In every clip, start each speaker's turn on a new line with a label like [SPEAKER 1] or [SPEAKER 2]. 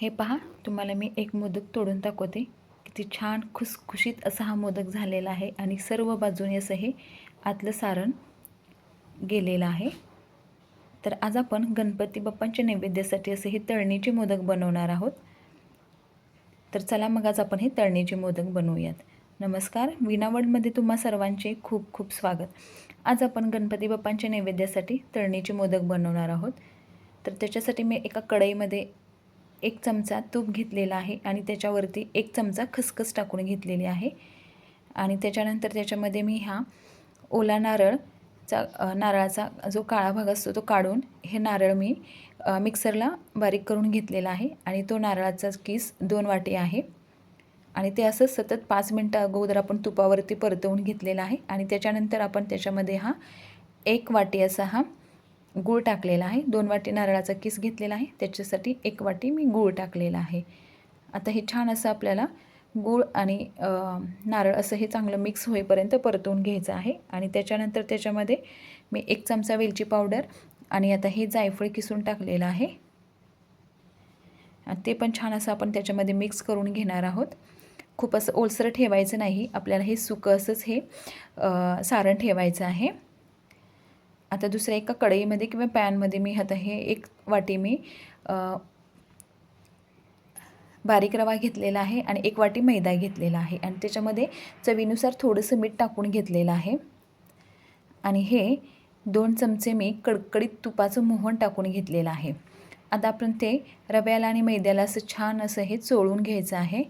[SPEAKER 1] हे पहा तुम्हाला मी एक मोदक तोडून दाखवते. किती छान खुसखुशीत असा हा मोदक झालेला आहे आणि सर्व बाजूने असं हे आतलं सारण गेलेलं आहे. तर आज आपण गणपती बाप्पांच्या नैवेद्यासाठी असे हे तळणीचे मोदक बनवणार आहोत. तर चला मग आज आपण हे तळणीचे मोदक बनवूयात. नमस्कार विनावडमध्ये तुम्हा सर्वांचे खूप खूप स्वागत. आज आपण गणपती बाप्पांच्या नैवेद्यासाठी तळणीचे मोदक बनवणार आहोत. तर त्याच्यासाठी मी एका कढईमध्ये एक चमचा तूप घेतलेला आहे आणि त्याच्यावरती एक चमचा खसखस टाकून घेतलेली आहे. आणि त्याच्यानंतर त्याच्यामध्ये मी हा ओला नारळचा नारळाचा जो काळा भाग असतो तो काढून हे नारळ मी मिक्सरला बारीक करून घेतलेला आहे आणि तो नारळाचा किस दोन वाटी आहे. आणि ते असं सतत पाच मिनटं अगोदर आपण तुपावरती परतवून घेतलेला आहे आणि त्याच्यानंतर आपण त्याच्यामध्ये हा एक वाटी असा हा गूळ टाकलेला आहे. दोन वाटी नारळाचा किस घेतलेला आहे. त्याच्यासाठी एक वाटी मी गूळ टाकलेला आहे. आता हे छान असं आपल्याला गूळ आणि नारळ असं हे चांगलं मिक्स होईपर्यंत परतवून घ्यायचं आहे. आणि त्याच्यानंतर त्याच्यामध्ये मी एक चमचा वेलची पावडर आणि आता हे जायफळ किसून टाकलेलं आहे. ते पण छान असं आपण त्याच्यामध्ये मिक्स करून घेणार आहोत. खूप असं ओलसर ठेवायचं नाही. आपल्याला हे सुकं असंच हे सारण ठेवायचं आहे. आता दुसऱ्या एका कढईमध्ये किंवा पॅनमध्ये मी आता हे एक वाटी मी बारीक रवा घेतलेला आहे आणि एक वाटी मैदा घेतलेला आहे. आणि त्याच्यामध्ये चवीनुसार थोडंसं मीठ टाकून घेतलेलं आहे. आणि हे दोन चमचे मी कडकडीत तुपाचं मोहन टाकून घेतलेलं आहे. आता आपण ते रव्याला आणि मैद्याला असं छान असं हे चोळून घ्यायचं आहे.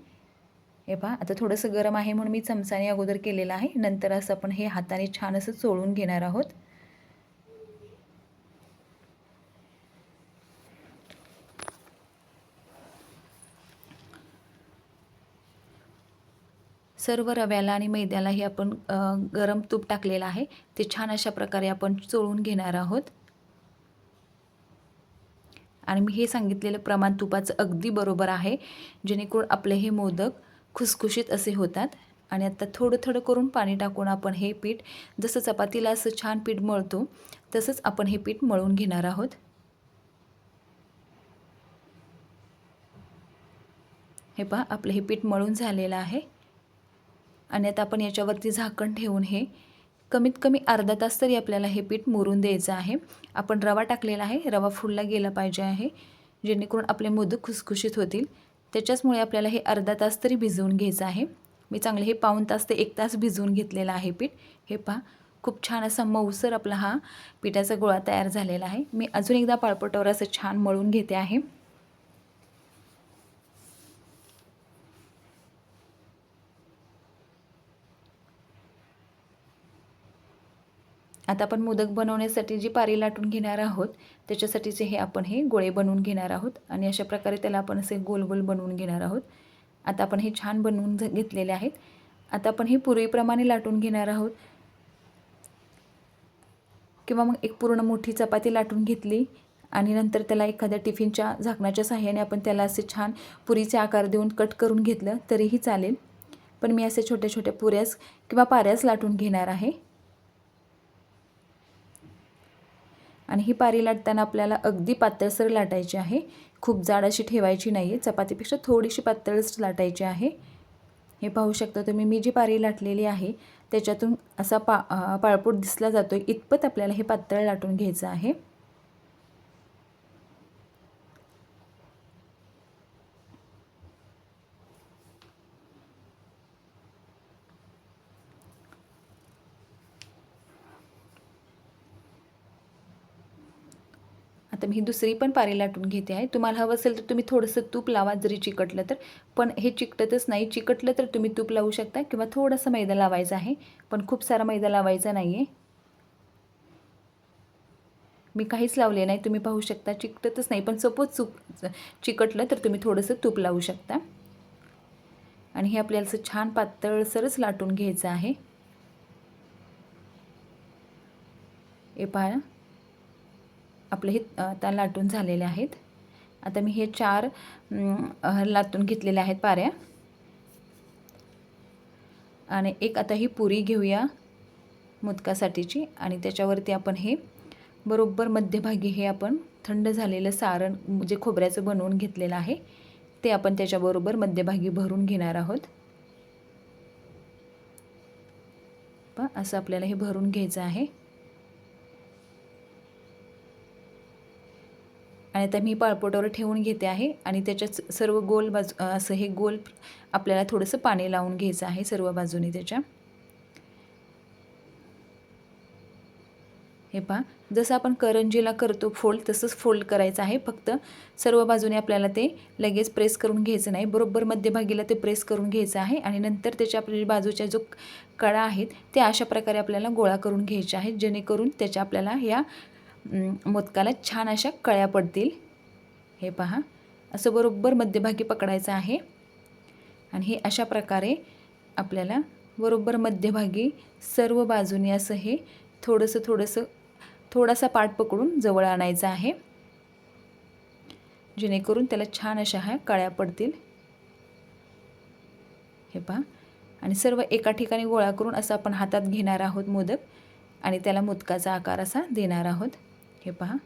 [SPEAKER 1] हे पहा आता थोडंसं गरम आहे म्हणून मी चमचाने अगोदर केलेलं आहे. नंतर असं आपण हे हाताने छान असं चोळून घेणार आहोत. सर्व रव्याला आणि मैद्याला हे आपण गरम तूप टाकलेलं आहे. ते छान अशा प्रकारे आपण चोळून घेणार आहोत. आणि मी हे सांगितलेलं प्रमाण तुपाचं अगदी बरोबर आहे जेणेकरून आपले हे मोदक खुसखुशीत असे होतात. आणि आता थोडं थोडं करून पाणी टाकून आपण हे पीठ जसं चपातीला असं छान पीठ मळतो तसंच आपण हे पीठ मळून घेणार आहोत. हे पहा आपलं हे पीठ मळून झालेलं आहे. आणि आता आपण याच्यावरती झाकण ठेवून हे कमीत कमी अर्धा तास तरी आपल्याला हे पीठ मुरून द्यायचं आहे. आपण रवा टाकलेला आहे. रवा फुलला गेला पाहिजे आहे जेणेकरून आपले मोदक खुसखुशीत होतील. त्याच्याचमुळे आपल्याला हे अर्धा तास तरी भिजवून घ्यायचं आहे. मी चांगले हे पाऊण तास ते एक तास भिजवून घेतलेलं आहे पीठ. हे पहा खूप छान असा मऊसर आपला हा पिठाचा गोळा तयार झालेला आहे. मी अजून एकदा पाळपटावर असं छान मळून घेते आहे. आता आपण मोदक बनवण्यासाठी जी पारी लाटून घेणार आहोत त्याच्यासाठीचे हे आपण हे गोळे बनवून घेणार आहोत आणि अशा प्रकारे त्याला आपण असे गोल गोल बनवून घेणार आहोत. आता आपण हे छान बनवून झ- घेतलेले आहेत. आता आपण हे पुरीप्रमाणे लाटून घेणार आहोत. किंवा मग एक पूर्ण मोठी चपाती लाटून घेतली आणि नंतर त्याला एखाद्या टिफिनच्या झाकणाच्या साह्याने आपण त्याला असे छान पुरीचे आकार देऊन कट करून घेतलं तरीही चालेल. पण मी असे छोट्या छोट्या पुऱ्यास किंवा पाऱ्यास लाटून घेणार आहे. आणि ही पारी लाटताना आपल्याला अगदी पातळसर लाटायची आहे. खूप जाड अशी ठेवायची नाही आहे चपातीपेक्षा थोडीशी पातळच लाटायची आहे. हे पाहू शकता तुम्ही मी जी पारी लाटलेली आहे त्याच्यातून असा पा पाळपूट दिसला जातो आहे इतपत आपल्याला हे पातळ लाटून घ्यायचं आहे. मी ही दुसरी पण पारी लाटून घेते आहे. तुम्हाला हवं असेल तर तुम्ही थोडंसं तूप लावा जरी चिकटलं तर. पण हे चिकटतच नाही. चिकटलं तर तुम्ही तूप लावू शकता किंवा थोडासा मैदा लावायचा आहे. पण खूप सारा मैदा लावायचा नाही आहे. मी काहीच लावले नाही. तुम्ही पाहू शकता चिकटतच नाही. पण सपोज चूप चिकटलं तर तुम्ही थोडंसं तूप लावू शकता. आणि हे आपल्याला असं छान पातळसरच लाटून घ्यायचं आहे. हे पहा. आपले हे आता लाटून झालेले आहेत. आता मी हे चार लाटून घेतलेले आहेत पाऱ्या. आणि एक आता ही पुरी घेऊया मुदकासाठीची आणि त्याच्यावरती आपण हे बरोबर मध्यभागी हे आपण थंड झालेलं सारण जे खोबऱ्याचं बनवून घेतलेलं आहे ते आपण त्याच्याबरोबर मध्यभागी भरून घेणार आहोत. असं आपल्याला हे भरून घ्यायचं आहे. आणि आता मी पाळपोटावर ठेवून घेते आहे आणि त्याच्यात सर्व गोल बाजू असं हे गोल आपल्याला थोडंसं पाणी लावून घ्यायचं आहे सर्व बाजूने त्याच्या. हे पहा जसं आपण करंजीला करतो फोल्ड तसंच फोल्ड करायचं आहे. फक्त सर्व बाजूने आपल्याला ते लगेच प्रेस करून घ्यायचं नाही. बरोबर मध्यभागीला ते प्रेस करून घ्यायचं आहे आणि नंतर त्याच्या आपल्या बाजूच्या जो कडा आहेत त्या अशा प्रकारे आपल्याला गोळा करून घ्यायच्या आहेत जेणेकरून त्याच्या आपल्याला ह्या मोदकाला छान अशा कळ्या पडतील. हे पहा. असं बरोबर मध्यभागी पकडायचं आहे. आणि हे अशा प्रकारे आपल्याला बरोबर मध्यभागी सर्व बाजूने असं हे थोडंसं थोडंसं थोडासा पाठ पकडून जवळ आणायचा आहे. जेणेकरून त्याला छान अशा ह्या कळ्या पडतील. हे पहा. आणि सर्व एका ठिकाणी गोळा करून असं आपण हातात घेणार आहोत मोदक आणि त्याला मोदकाचा आकार असा देणार आहोत. हे पहा.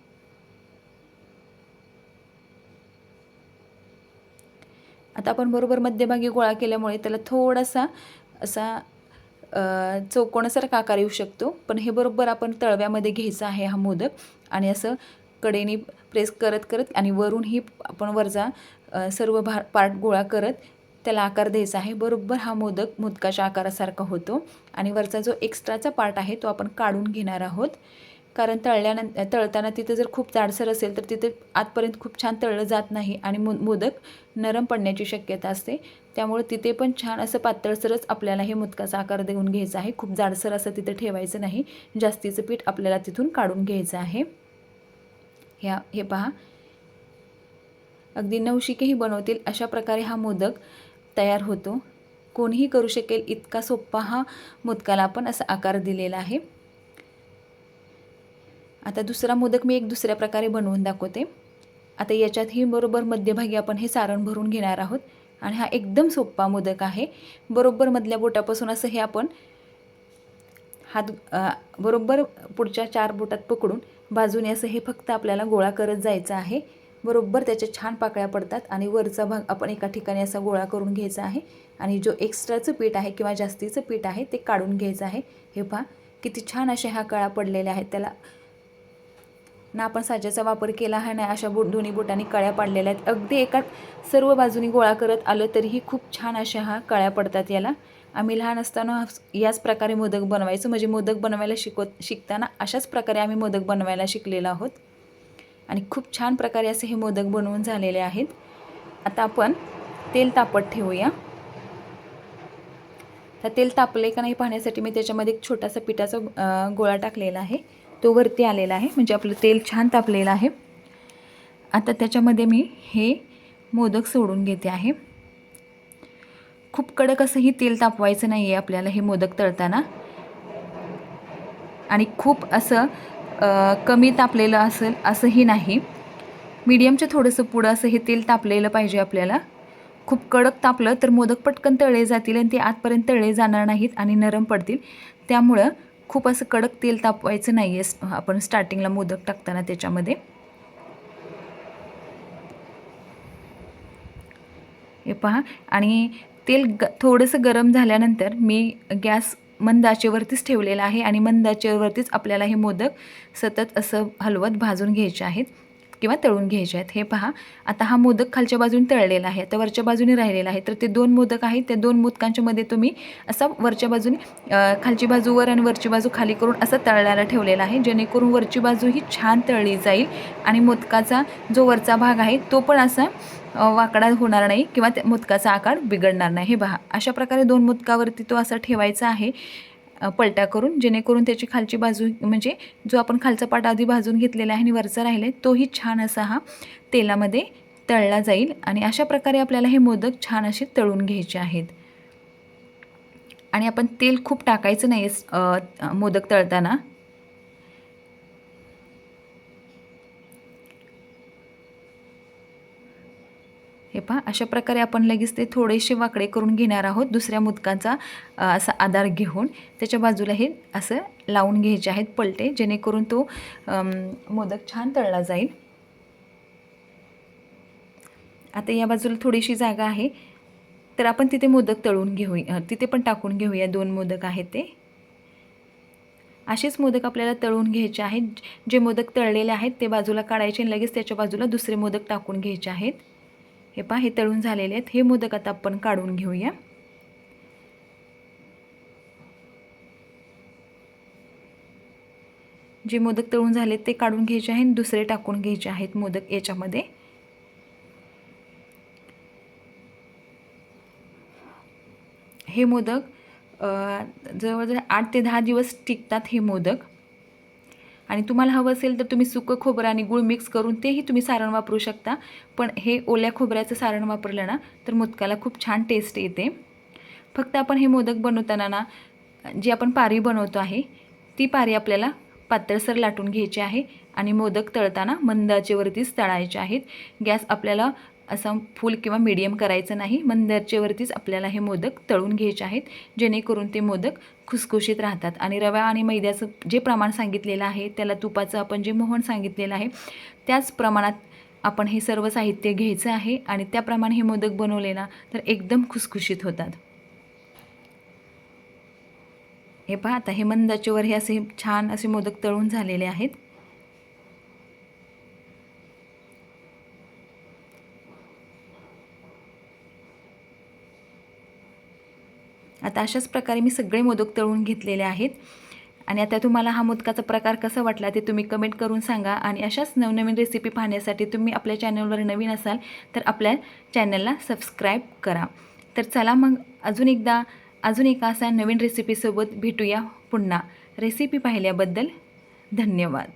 [SPEAKER 1] आता आपण बरोबर मध्यभागी गोळा केल्यामुळे त्याला थोडासा असा चौकोणासारखा आकार येऊ शकतो. पण हे बरोबर आपण तळव्यामध्ये घ्यायचा आहे हा मोदक. आणि असं कडेने प्रेस करत करत आणि वरूनही आपण वरचा सर्व भार पार्ट गोळा करत त्याला आकार द्यायचा आहे. बरोबर हा मोदक मोदकाच्या आकारासारखा होतो. आणि वरचा जो एक्स्ट्राचा पार्ट आहे तो आपण काढून घेणार आहोत. कारण तळल्यानंतर तळताना तिथं जर खूप जाडसर असेल तर तिथे आतपर्यंत खूप छान तळलं जात नाही आणि मो मोदक नरम पडण्याची शक्यता असते. त्यामुळे तिथे पण छान असं पातळसरच आपल्याला हे मोदकाचा आकार देऊन घ्यायचा आहे. खूप जाडसर असं तिथं ठेवायचं नाही. जास्तीचं पीठ आपल्याला तिथून काढून घ्यायचं आहे. ह्या हे पहा. अगदी नवशिकेही बनवतील अशा प्रकारे हा मोदक तयार होतो. कोणीही करू शकेल इतका सोप्पा हा मोदकाला आपण असा आकार दिलेला आहे. आता दुसरा मोदक मी एक दुसऱ्या प्रकारे बनवून दाखवते. आता याच्यातही बरोबर मध्यभागी आपण हे सारण भरून घेणार आहोत. आणि हा एकदम सोप्पा मोदक आहे. बरोबर मधल्या बोटापासून असं हे आपण हात बरोबर पुढच्या चार बोटात पकडून बाजूने असं हे फक्त आपल्याला गोळा करत जायचं आहे. बरोबर त्याच्या छान पाकळ्या पडतात आणि वरचा भाग आपण एका ठिकाणी असा गोळा करून घ्यायचा आहे. आणि जो एक्स्ट्राचं पीठ आहे किंवा जास्तीचं पीठ आहे ते काढून घ्यायचं आहे. हे पहा किती छान असे ह्या कळा पडलेल्या आहेत. त्याला ना आपण साच्याचा वापर केला आहे नाही अशा बोट दोन्ही बोटांनी कळ्या पाडलेल्या आहेत. अगदी एका सर्व बाजूनी गोळा करत आलं तरीही खूप छान अशा हा कळ्या पडतात याला. आम्ही लहान असताना याच प्रकारे मोदक बनवायचो. म्हणजे मोदक बनवायला शिकवत शिकताना अशाच प्रकारे आम्ही मोदक बनवायला शिकलेलो आहोत. आणि खूप छान प्रकारे असे हे मोदक बनवून झालेले आहेत. आता आपण तेल तापत ठेवूया. तर तेल तापले का नाही पाहण्यासाठी मी त्याच्यामध्ये एक छोटासा पिठाचा गोळा टाकलेला आहे. तो वरती आलेला आहे. म्हणजे आपलं तेल छान तापलेलं आहे. आता त्याच्यामध्ये मी हे मोदक सोडून घेते आहे. खूप कडक असंही तेल तापवायचं नाही आहे आपल्याला हे मोदक तळताना. आणि खूप असं कमी तापलेलं असेल असंही नाही. मीडियमच्या थोडंसं पुढं असं हे तेल तापलेलं पाहिजे आपल्याला. खूप कडक तापलं तर मोदक पटकन तळले जातील आणि ते आतपर्यंत तळले जाणार नाहीत आणि नरम पडतील. त्यामुळं खूप असं कडक तेल तापवायचं नाही आहे आपण स्टार्टिंगला मोदक टाकताना त्याच्यामध्ये. हे पहा. आणि तेल ग थोडंसं गरम झाल्यानंतर मी गॅस मंद आचेवरतीच ठेवलेला आहे आणि मंद आचेवरतीच आपल्याला हे मोदक सतत असं हलवत भाजून घ्यायचे आहेत. किंवा तळून घ्यायचे आहेत. हे पहा. आता हा मोदक खालच्या बाजूने तळलेला आहे. आता वरच्या बाजूने राहिलेला आहे. तर ते दोन मोदक आहेत. त्या दोन मोदकांच्या मध्ये तुम्ही असा वरच्या बाजूने खालची बाजू वर आणि वरची बाजू खाली करून असं तळायला ठेवलेला आहे. जेणेकरून वरची बाजू ही छान तळली जाईल आणि मोदकाचा जो वरचा भाग आहे तो पण असा वाकडा होणार नाही किंवा त्या मोदकाचा आकार बिघडणार नाही. हे पहा. अशा प्रकारे दोन मोदकावरती तो असा ठेवायचा आहे. पलटा करून जेणेकरून त्याची खालची बाजू म्हणजे जो आपण खालचा पाट आधी भाजून घेतलेला आहे आणि वरचा राहिला आहे तोही छान असा हा तेलामध्ये तळला जाईल आणि अशा प्रकारे आपल्याला हे मोदक छान असे तळून घ्यायचे आहेत. आणि आपण तेल खूप टाकायचं नाही मोदक तळताना. हे पहा अशा प्रकारे आपण लगेच ते थोडेसे वाकडे करून घेणार आहोत दुसऱ्या मुदकाचा असा आधार घेऊन. त्याच्या बाजूला हे असं लावून घ्यायचे आहेत पलटे जेणेकरून तो मोदक छान तळला जाईल. आता या बाजूला थोडीशी जागा आहे. तर आपण तिथे मोदक तळून घेऊया तिथे पण टाकून घेऊया दोन मोदक आहेत ते. असेच मोदक आपल्याला तळून घ्यायचे आहेत. जे मोदक तळलेले आहेत ते बाजूला काढायचे आणि लगेच त्याच्या बाजूला दुसरे मोदक टाकून घ्यायचे आहेत. हे पहा हे तळून झालेले आहेत. हे मोदक आता आपण काढून घेऊया. जे मोदक तळून झालेत ते काढून घ्यायचे आहेत दुसरे टाकून घ्यायचे आहेत मोदक याच्यामध्ये. हे मोदक जवळजवळ आठ ते दहा दिवस टिकतात हे मोदक. आणि तुम्हाला हवं असेल तर तुम्ही सुकं खोबरं आणि गूळ मिक्स करून तेही तुम्ही सारण वापरू शकता. पण हे ओल्या खोबऱ्याचं सारण वापरलं ना तर मोदकाला खूप छान टेस्ट येते. फक्त आपण हे मोदक बनवताना ना जी आपण पारी बनवतो आहे ती पारी आपल्याला पातळसर लाटून घ्यायची आहे आणि मोदक तळताना मंदाचेवरतीच तळायचे आहेत. गॅस आपल्याला असा फुल किंवा मीडियम करायचं नाही. मंदरचेवरतीच आपल्याला हे मोदक तळून घ्यायचे आहेत. जेणेकरून ते मोदक खुसखुशीत राहतात. आणि रवा आणि मैद्याचं जे प्रमाण सांगितलेलं आहे त्याला तुपाचं आपण जे मोहन सांगितलेलं आहे त्याच प्रमाणात आपण हे सर्व साहित्य घ्यायचं आहे आणि त्याप्रमाणे हे मोदक बनवले ना तर एकदम खुसखुशीत होतात. हे पहा आता हे मंदाचेवर हे असे छान असे मोदक तळून झालेले आहेत. आता अशाच प्रकारे मी सगळे मोदक तळून घेतलेले आहेत. आणि आता तुम्हाला हा मोदकाचा प्रकार कसा वाटला ते तुम्ही कमेंट करून सांगा. आणि अशाच नवनवीन रेसिपी पाहण्यासाठी तुम्ही आपल्या चॅनलवर नवीन असाल तर आपल्या चॅनलला सबस्क्राईब करा. तर चला मग अजून एकदा अजून एका असा नवीन रेसिपीसोबत भेटूया पुन्हा. रेसिपी पाहिल्याबद्दल धन्यवाद.